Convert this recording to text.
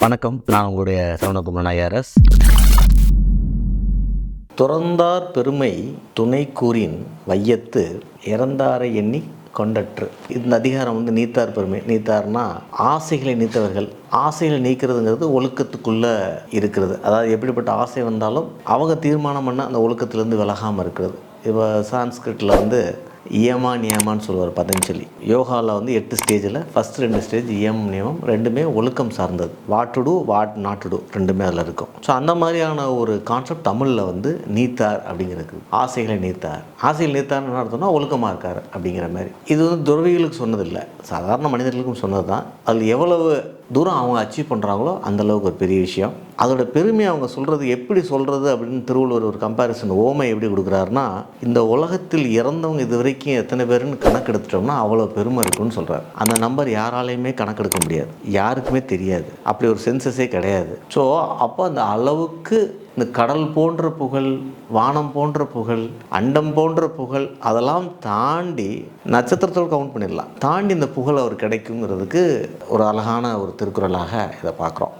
வணக்கம். நான் உங்களுடைய சரவணகுமார் ஐஆர்எஸ். துறந்தார் பெருமை துணை கூறின் வையத்து இறந்தாரை எண்ணி கொண்டற்று. இந்த அதிகாரம் வந்து நீத்தார் பெருமை. நீத்தார்னா ஆசைகளை நீத்தவர்கள். ஆசைகளை நீக்கிறதுங்கிறது ஒழுக்கத்துக்குள்ளே இருக்கிறது. அதாவது எப்படிப்பட்ட ஆசை வந்தாலும் அவங்க தீர்மானம் பண்ண அந்த ஒழுக்கத்திலேருந்து விலகாமல் இருக்கிறது. இப்போ சான்ஸ்கிரிட்டில் வந்து இயமா நியமான்னு சொல்லுவார் பதஞ்சலி. யோகாவில் வந்து எட்டு ஸ்டேஜில் ஃபஸ்ட் ரெண்டு ஸ்டேஜ் இயம் நியமம் ரெண்டுமே ஒழுக்கம் சார்ந்தது. What to do what not to do ரெண்டுமே அதில் இருக்கும். ஸோ அந்த மாதிரியான ஒரு கான்செப்ட் தமிழில் வந்து நீத்தார் அப்படிங்கிறது. ஆசைகளை நீத்தார். ஆசைகள் நீத்தார் என்ன அர்த்தம்னா ஒழுக்கமாக இருக்கார் அப்படிங்கிற மாதிரி. இது வந்து துறவிகளுக்கு சொன்னதில்லை. சாதாரண மனிதர்களுக்கும் சொன்னது தான் அதில் எவ்வளவு தூரம் அவங்க அச்சீவ் பண்ணுறாங்களோ அந்த அளவுக்கு ஒரு பெரிய விஷயம். அதோட பெருமை அவங்க சொல்கிறது எப்படி சொல்கிறது அப்படின்னு திருவள்ளுவர் ஒரு கம்பேரிசன் ஓமை எப்படி கொடுக்குறாருன்னா இந்த உலகத்தில் இறந்தவங்க இதுவரை வரைக்கும் எத்தனை பேருன்னு கணக்கெடுத்துட்டோம்னா அவ்வளோ பெருமை இருக்குன்னு சொல்கிறார் அந்த நம்பர் யாராலையுமே கணக்கெடுக்க முடியாது. யாருக்குமே தெரியாது. அப்படி ஒரு சென்சஸே கிடையாது. ஸோ அப்போ அந்த அளவுக்கு இந்த கடல் போன்ற புகழ் வானம் போன்ற புகழ் அண்டம் போன்ற புகழ் அதெல்லாம் தாண்டி நட்சத்திரத்தோடு கவுண்ட் பண்ணிடலாம். தாண்டி இந்த புகழ் அவர் கிடைக்குங்கிறதுக்கு ஒரு அழகான ஒரு திருக்குறளாக இதை பார்க்குறோம்.